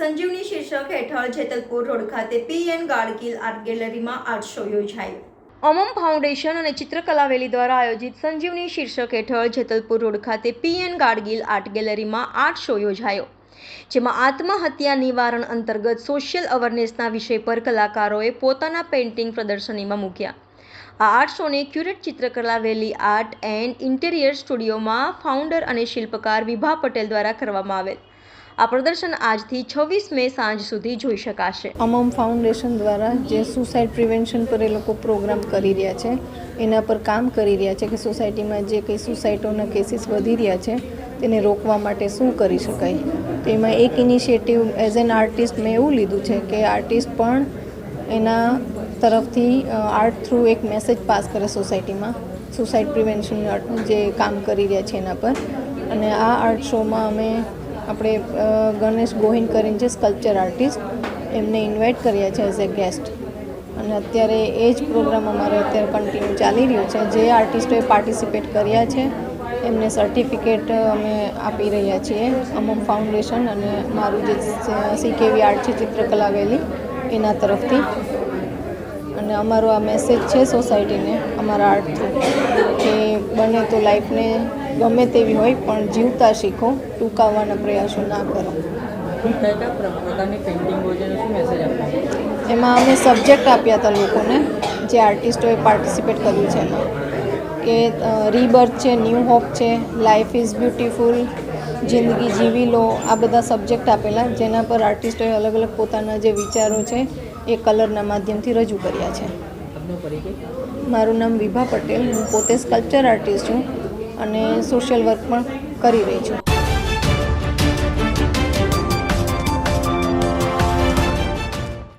સંજીવની શીર્ષક હેઠળ જેતલપુર રોડ ખાતે પીએન ગાડગીલ આર્ટ ગેલેરીમાં આર્ટ શો યોજાયો. અમમ ફાઉન્ડેશન અને ચિત્રકલા વેલી દ્વારા આયોજિત સંજીવની શીર્ષક હેઠળ જેતલપુર રોડ ખાતે પીએન ગાડગીલ આર્ટ ગેલેરીમાં આર્ટ શો યોજાયો. જેમાં આત્મહત્યા નિવારણ અંતર્ગત સોશિયલ અવેરનેસના વિષય પર કલાકારોએ પોતાના પેઇન્ટિંગ પ્રદર્શનીમાં મૂક્યા. આ art શોને curate Chitrakala valley art and interior સ્ટુડિયોમાં ફાઉન્ડર અને શિલ્પકાર વિભા પટેલ દ્વારા કરવામાં આવેલ. આ પ્રદર્શન આજથી છવ્વીસ મે સાંજ સુધી જોઈ શકાશે. અમમ ફાઉન્ડેશન દ્વારા જે સુસાઇડ પ્રિવેન્શન પર એ લોકો પ્રોગ્રામ કરી રહ્યા છે, એના પર કામ કરી રહ્યા છે કે સોસાયટીમાં જે કંઈ સુસાઇડોના કેસીસ વધી રહ્યા છે, તેને રોકવા માટે શું કરી શકાય? તો એમાં એક ઇનિશિયેટિવ એઝ એન આર્ટિસ્ટ મેં એવું લીધું છે કે આર્ટિસ્ટ પણ એના તરફથી આર્ટ થ્રુ એક મેસેજ પાસ કરે સોસાયટીમાં, સુસાઇડ પ્રિવેન્શન જે કામ કરી રહ્યા છે એના પર. અને આ આર્ટ શોમાં અમે આપણે ગણેશ ગોહિન કરીને છે સ્કલ્પચર આર્ટિસ્ટ એમને ઇન્વાઇટ કર્યા છે એઝ એ ગેસ્ટ અને અત્યારે એ જ પ્રોગ્રામ અમારે અત્યારે કન્ટિન્યુ ચાલી રહ્યો છે. જે આર્ટિસ્ટોએ પાર્ટિસિપેટ કર્યા છે, એમને સર્ટિફિકેટ અમે આપી રહ્યા છીએ. અમમ ફાઉન્ડેશન અને મારું જે સીકેવી આર્ટ છે, ચિત્રકલા વેલી, એના તરફથી. અને અમારો આ મેસેજ છે સોસાયટીને અમારા આર્ટ થ્રુ કે બને તો લાઈફને ગમે તેવી હોય પણ જીવતા શીખો ટૂંકાવવાના પ્રયાસો ના કરો. એમાં અમે સબ્જેક્ટ આપ્યા હતા લોકોને જે આર્ટિસ્ટોએ પાર્ટિસિપેટ કર્યું છે એમાં. કે રીબર્થ છે ન્યૂ હોપ છે લાઈફ ઇઝ બ્યુટિફુલ જિંદગી જીવી લો આ બધા સબ્જેક્ટ આપેલા જેના પર આર્ટિસ્ટોએ અલગ અલગ પોતાના જે વિચારો છે એ કલરના માધ્યમથી રજૂ કર્યા છે. મારું નામ વિભા પટેલ હું પોતે સ્કલ્પચર આર્ટિસ્ટ છું. અને સોશિયલ વર્ક પણ કરી રહી છું.